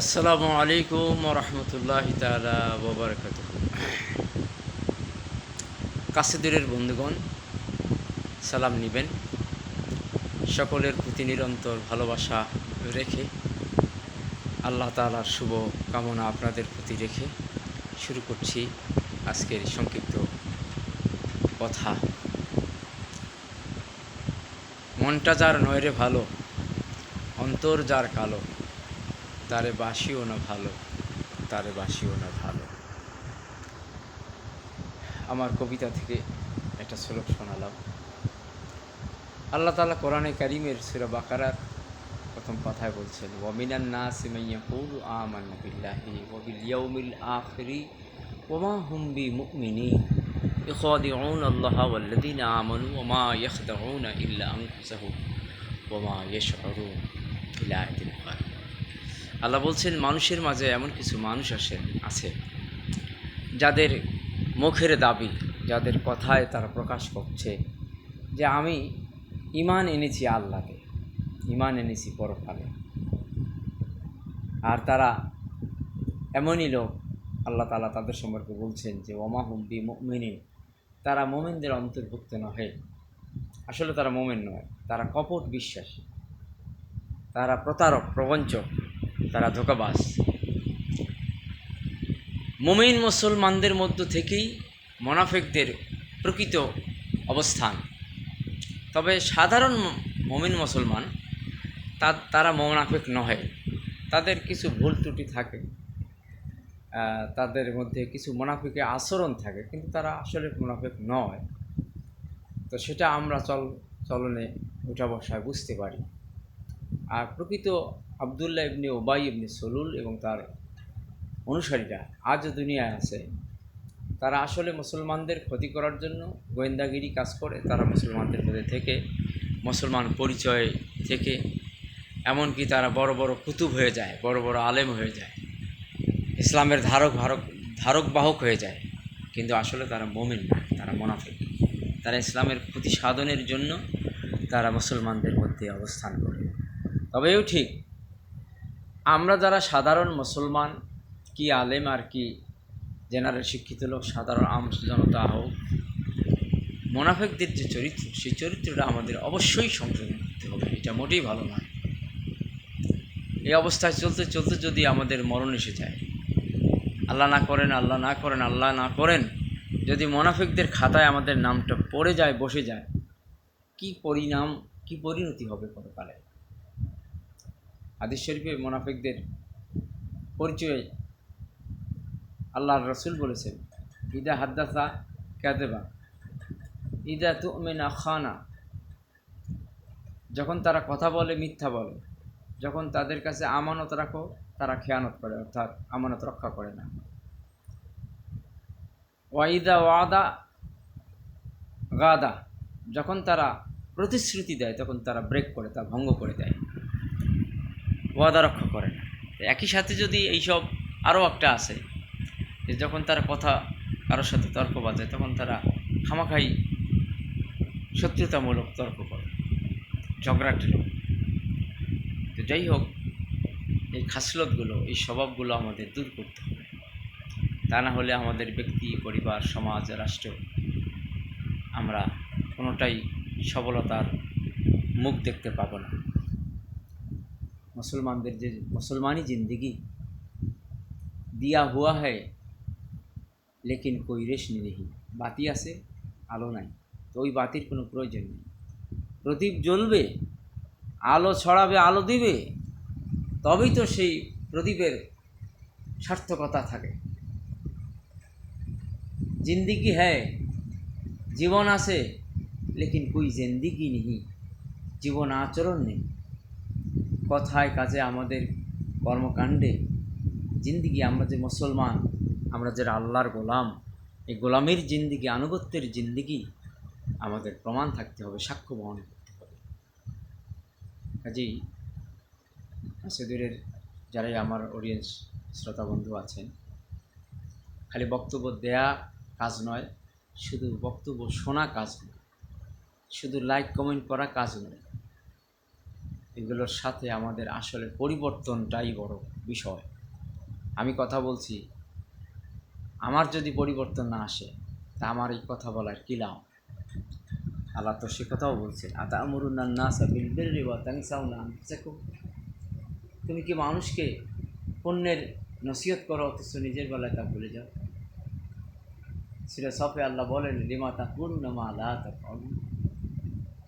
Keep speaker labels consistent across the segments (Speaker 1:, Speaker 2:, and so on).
Speaker 1: আসসালামু আলাইকুম রহমতুল্লাহ তালা ববরকাত কাছে দূরের বন্ধুগণ, সালাম নিবেন। সকলের প্রতি নিরন্তর ভালোবাসা রেখে, আল্লাহ তালার শুভ কামনা আপনাদের প্রতি রেখে শুরু করছি আজকের সংক্ষিপ্ত কথা। মনটা যার নয়রে ভালো, অন্তর যার কালো তারে বাসিও না ভালো, তারে বাসিও না ভালো। আমার কবিতা থেকে একটা শ্লোক শোনালাম। আল্লাহ তালা কোরআনে কারিমের সুরা বাকারার প্রথম কথায় বলছেন ওয়ামিনান না সিমাইয়া পুল আমান বিল্লাহি ওবিল ইয়াউমিল আখরি ওমা হুম্বি মুকমিনি ইখাদিউন আল্লাহ ওয়াল্লাযীনা আমানু ওমা ইয়াখদাউনা ইল্লা আনফুসাহুম ওমা ইয়েশ ইলা আয়াতিল আল্লাহ বলছেন, মানুষের মাঝে এমন কিছু মানুষ আসে, আছে, যাদের মুখের দাবি, যাদের কথায় তারা প্রকাশ করছে, যে আমি ইমান এনেছি আল্লাহকে, ইমান এনেছি পরকালে। আর তারা এমনই লোক, আল্লাহ তালা তাদের সম্পর্কে বলছেন যে, ওমা হুম্বি মিনি তারা মোমেনদের অন্তর্ভুক্ত নহে। আসলে তারা মোমেন নয়, তারা কপট বিশ্বাসী। তারা প্রতারক, প্রবঞ্চক, তারা ধোকাবাস মুমিন মুসলমানদের মধ্য থেকেই মোনাফেকদের প্রকৃত অবস্থান। তবে সাধারণ মমিন মুসলমান তা, তারা মোনাফেক নহে। তাদের কিছু ভুল ত্রুটি থাকে। তাদের মধ্যে কিছু মোনাফিকের আচরণ থাকে, কিন্তু তারা আসলে মোনাফেক নয়। তো সেটা আমরা চল, চলনে উঠা বসায় বুঝতে পারি। আর প্রকৃত আবদুল্লাহ ইবনে ওবাই ইবনে সলুল এবং তার অনুসারীরা আজও দুনিয়ায় আছে। তারা আসলে মুসলমানদের ক্ষতি করার জন্য গোয়েন্দাগিরি কাজ করে, তারা মুসলমানদের মধ্যে থেকে, মুসলমান পরিচয় থেকে, এমনকি তারা বড় বড় কুতুব হয়ে যায়, বড় বড় আলেম হয়ে যায়, ইসলামের ধারক ধারক ধারক বাহক হয়ে যায়, কিন্তু আসলে তারা মোমেন না, তারা মোনাফিক। তারা ইসলামের ক্ষতি সাধনের জন্য তারা মুসলমানদের মধ্যে অবস্থান করে। তবে এও ঠিক। আমরা যারা সাধারণ মুসলমান, কি আলেম আর কি জেনারেল শিক্ষিত লোক, সাধারণ আম জনতা হোক মোনাফেকদের যে চরিত্র, সেই চরিত্রটা আমাদের অবশ্যই সংশোধন করতে হবে। এটা মোটেই ভালো নয় এই অবস্থায় চলতে চলতে যদি আমাদের মরণ এসে যায়, আল্লাহ না করেন, আল্লাহ না করেন, আল্লাহ না করেন, যদি মোনাফিকদের খাতায় আমাদের নামটা পড়ে যায়, বসে যায়, কি পরিণাম, কি পরিণতি হবে পরকালে? হাদিস শরীফে মোনাফিকদের পরিচয় আল্লাহর রসুল বলেছেন, ইদা হাদ্দাসা ক্যাদেবা ইদা তুমিনা খানা। যখন তারা কথা বলে, মিথ্যা বলে, যখন তাদের কাছে আমানত রাখো, তারা খেয়ানত করে, অর্থাৎ আমানত রক্ষা করে না। ওয়াইদা ওয়াদা গাদা, যখন তারা প্রতিশ্রুতি দেয়, তখন তারা ব্রেক করে, তা ভঙ্গ করে দেয়। ওয়াদা রক্ষা করে না। একই সাথে যদি এইসব আরও একটা আছে, যে যখন তারা কথা কারোর সাথে তর্ক বাজায় তখন তারা খামাখাই সত্যতামূলক তর্ক করে, ঝগড়াটে তো যাই হোক, এই খাসলতগুলো এই স্বভাবগুলো আমাদের দূর করতে হবে। তা না হলে আমাদের ব্যক্তি, পরিবার, সমাজ, রাষ্ট্র, আমরা কোনোটাই সফলতার মুখ দেখতে পাবো না। মুসলমানদের যে মুসলমানি জিন্দগি দিয়া হুয়া হয় লেকিন কই রেশনি নেই বাতি আছে, আলো নাই। তো ওই বাতির কোনো প্রয়োজন নেই। প্রদীপ জ্বলবে, আলো ছড়াবে, আলো দিবে, তবেই তো সেই প্রদীপের সার্থকতা থাকে। জিন্দিগি হ্যায়, জীবন আছে, লেকিন কই জিন্দিগি নেই। জীবন আচরণ নেই। কথায় কাজে আমাদের কর্মকাণ্ডে জিন্দিগি, আমরা যে মুসলমান, আমরা যারা আল্লাহর গোলাম, এই গোলামের জিন্দিগি, আনুগত্যের জিন্দিগি আমাদের প্রমাণ থাকতে হবে, সাক্ষ্য বহন করতে হবে। কাজেই সেদুরের যারাই আমার অডিয়েন্স শ্রোতা বন্ধু আছেন, খালি বক্তব্য দেয়া কাজ নয়, শুধু বক্তব্য শোনা কাজ নয়, শুধু লাইক কমেন্ট করা কাজ নয় এগুলোর সাথে আমাদের আসলে পরিবর্তনটাই বড় বিষয়। আমি কথা বলছি, আমার যদি পরিবর্তন না আসে, তা আমার এই কথা বলার কী লাভ? আল্লাহ তো সে কথাও বলছেন আতা আমরুন্না সাবিল বিররি ওয়া তানসাউনা আনফুসাকুম? তুমি কি মানুষকে পণ্যের নসিহত করো, অথচ নিজের বেলায় তা ভুলে যাও? সেটা সফে আল্লাহ বলেন, লিমা তা পূর্ণ মা লা তা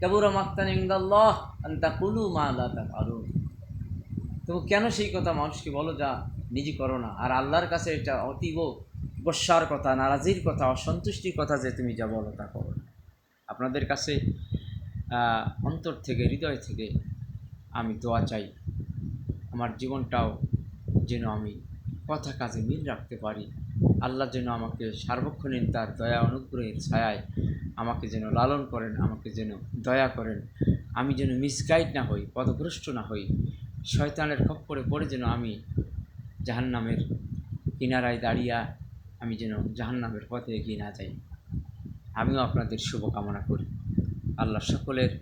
Speaker 1: কাবুরা মাক্তান ইন্দাল্লাহ আন্তা কুলু মা লা তা তুমি কেন সেই কথা মানুষকে বলো, যা নিজে করো না আর আল্লাহর কাছে এটা অতীব গোস্বার কথা, নারাজির কথা, অসন্তুষ্টির কথা যে তুমি যা বলো তা করো আপনাদের কাছে অন্তর থেকে, হৃদয় থেকে আমি দোয়া চাই। আমার জীবনটাও যেন আমি কথা কাজে মিল রাখতে পারি। আল্লাহ যেন আমাকে সার্বক্ষণিক তার দয়া, অনুগ্রহের ছায়ায় আমাকে যেন লালন করেন, আমাকে যেন দয়া করেন। আমি যেন মিসগাইড না হই, পদভ্রষ্ট না হই। শয়তানের খপ্পরে পড়ে যেন আমি জাহান্নামের কিনারায় দাঁড়িয়ে আমি যেন জাহান্নামের পথে এগিয়ে না যাই। আমিও আপনাদের শুভকামনা করি। আল্লাহ সকলের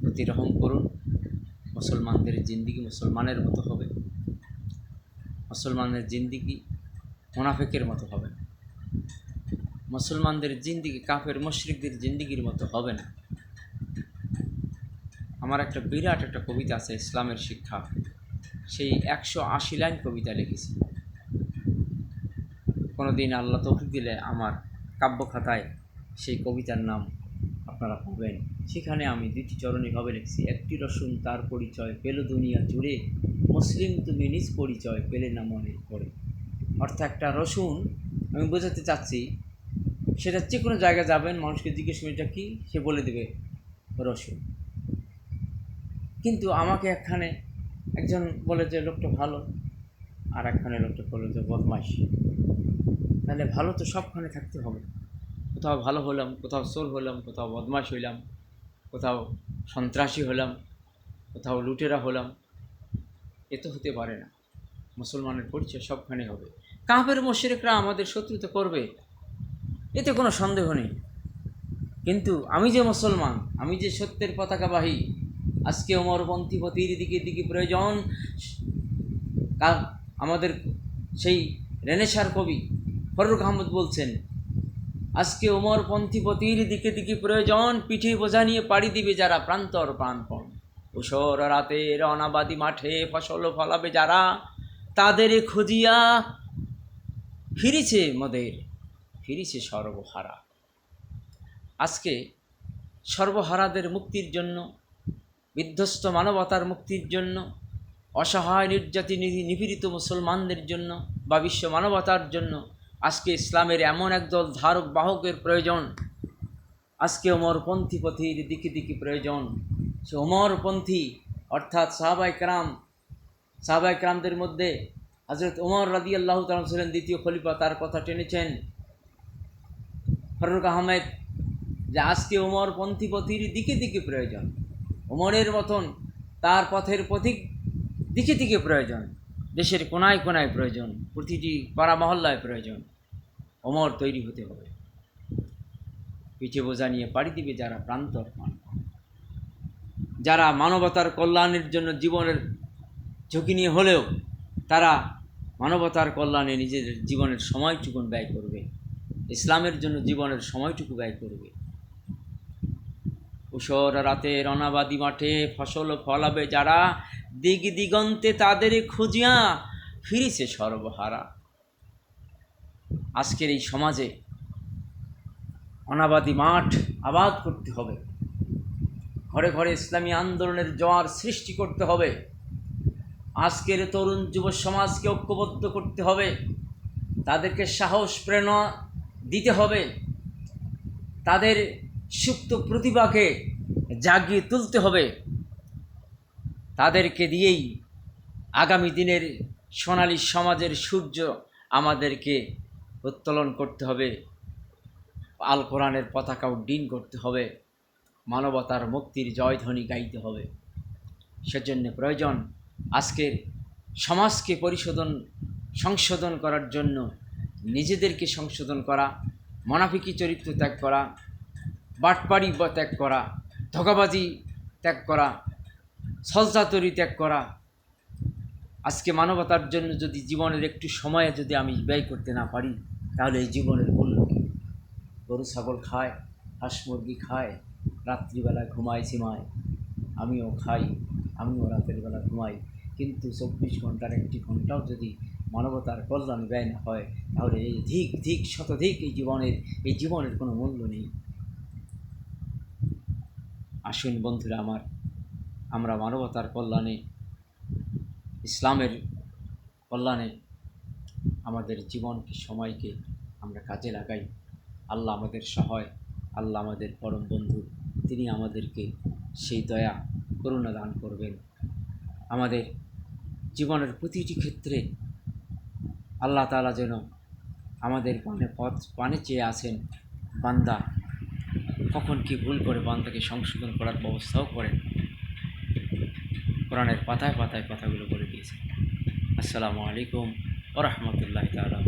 Speaker 1: প্রতি রহম করুন। মুসলমানদের জিন্দিগি মুসলমানের মতো হবে। মুসলমানের জিন্দিগি মোনাফেকের মতো হবে। না মুসলমানদের জিন্দিগি, কাফের, মুশরিকদের জিন্দিগির মতো হবে না। আমার একটা বিরাট একটা কবিতা আছে, ইসলামের শিক্ষা। সেই একশো আশি লাইন কবিতা লিখেছি। কোনো দিন আল্লাহ তৌফিক দিলে আমার কাব্য খাতায় সেই কবিতার নাম আপনারা পাবেন। সেখানে আমি দ্বিতীয় চরণীভাবে লিখছি, একটি রসুন তার পরিচয় পেল দুনিয়া জুড়ে, মুসলিম তুমি নিজ পরিচয় পেলে না মনে করে অর্থাৎ একটা রসুন, আমি বোঝাতে চাচ্ছি সেটা যে কোনো জায়গায় যাবেন, মানুষকে জিজ্ঞেস করে এটা কী? সে বলে দেবে, রসুন। কিন্তু আমাকে একখানে একজন বলে যে, লোকটা ভালো। আর একখানে লোকটা বলে যে, বদমাইশ। তাহলে ভালো তো সবখানে থাকতে হবে। কোথাও ভালো হলাম, কোথাও চোর হলাম, কোথাও বদমাশ হইলাম, কোথাও সন্ত্রাসী হলাম, কোথাও লুটেরা হলাম, এ তো হতে পারে না। মুসলমানের পরিচয় সবখানে হবে। কাঁপের মোশেরেকরা আমাদের শত্রুতা করবে। এতে কোনো সন্দেহ নেই। কিন্তু আমি যে মুসলমান, আমি যে সত্যের পতাকাবাহী, আজকে অমরপন্থী পতির দিকে দিকে প্রয়োজন আমাদের সেই রেনেসার কবি ফরুক আহমদ বলছেন, আজকে ওমরপন্থী পতির দিকে দিকে প্রয়োজন, পিঠে বোঝা নিয়ে পাড়ি দিবে যারা প্রান্তর প্রাণপণ। উষর রাতের অনাবাদী মাঠে ফসল ফলাবে যারা, তাদের খুঁজিয়া ফিরিছে মোদের ফিরিছে সর্বহারা। আজকে সর্বহারাদের মুক্তির জন্য, বিধ্বস্ত মানবতার মুক্তির জন্য, অসহায় নির্যাতি নিপীড়িত মুসলমানদের জন্য বা বিশ্ব মানবতার জন্য আজকে ইসলামের এমন একদল ধারক বাহকের প্রয়োজন। আজকে অমরপন্থী পথির দিকে দিকে প্রয়োজন। সে অমরপন্থী অর্থাৎ সাহাবাই ক্রাম সাহাবাই ক্রামদের মধ্যে হজরত ওমর রাদি আল্লাহ তালাম ছিলেন দ্বিতীয় খলিফা, তার কথা টেনেছেন। ফরুক আহমেদ, যে আজকে ওমর পন্থী পথির দিকে দিকে প্রয়োজন। ওমরের মতন তার পথের পথিক দিকে দিকে প্রয়োজন। দেশের কোনায় কোনায় প্রয়োজন, প্রতিটি পাড়া মহল্লায় প্রয়োজন। ওমর তৈরি হতে হবে। পিঠে বোঝা নিয়ে পাড়ি দিবে যারা প্রান্তর যারা মানবতার কল্যাণের জন্য জীবনের ঝুঁকি নিয়ে হলেও তারা মানবতার কল্যাণে নিজেদের জীবনের সময়টুকু ব্যয় করবে। ইসলামের জন্য জীবনের সময়টুকু ব্যয় করবে। উষর রাতের অনাবাদী মাঠে ফসল ফলাবে যারা দিগ দিগন্তে তাদের খুঁজিয়া ফিরিছে সর্বহারা। আজকের এই সমাজে অনাবাদী মাঠ আবাদ করতে হবে। ঘরে ঘরে ইসলামী আন্দোলনের জোয়ার সৃষ্টি করতে হবে। আজকের তরুণ যুব সমাজকে ঐক্যবদ্ধ করতে হবে। তাদেরকে সাহস, প্রেরণা দিতে হবে। তাদের সুপ্ত প্রতিভাকে জাগিয়ে তুলতে হবে। তাদেরকে দিয়েই আগামী দিনের সোনালী সমাজের সূর্য আমাদেরকে উত্তোলন করতে হবে। আল কোরআনের পতাকা উড্ডীন করতে হবে। মানবতার মুক্তির জয়ধ্বনি গাইতে হবে। সেজন্য প্রয়োজন আজকের সমাজকে পরিশোধন, সংশোধন করার জন্য নিজেদেরকে সংশোধন করা, মনাফিকি চরিত্র ত্যাগ করা, বাটপাড়ি ত্যাগ করা, ধোকাবাজি ত্যাগ করা সলচাতরি ত্যাগ করা। আজকে মানবতার জন্য যদি জীবনের একটু সময়ে যদি আমি ব্যয় করতে না পারি, তাহলে এই জীবনের মূল্য কী? গরু, ছাগল খায়, হাঁস, মুরগি খায়, রাত্রিবেলা ঘুমায়, ঝিমায়। আমিও খাই, আমিও রাতের বেলা ঘুমাই। কিন্তু চব্বিশ ঘণ্টার একটি ঘন্টাও যদি মানবতার কল্যাণ ব্যয় না হয়, তাহলে এই ধিক ধিক, শতধিক এই জীবনের এই জীবনের কোনো মূল্য নেই। আসুন বন্ধুরা আমার, আমরা মানবতার কল্যাণে, ইসলামের কল্যাণে আমাদের জীবনকে, সময়কে আমরা কাজে লাগাই। আল্লাহ আমাদের সহায়, আল্লাহ আমাদের পরম বন্ধু, তিনি আমাদেরকে সেই দয়া, করুণা দান করবেন। আমাদের জীবনের প্রতিটি ক্ষেত্রে আল্লাহ তালা যেন আমাদের পানে পথ পানে চেয়ে আসেন বান্দা কখন কি ভুল করে বান্দাকে সংশোধন করার ব্যবস্থাও করেন। কোরআনের পাতায় পাতায় কথাগুলো বলে দিয়েছেন। আসসালামু আলাইকুম ওরহমতুল্লাহ তালা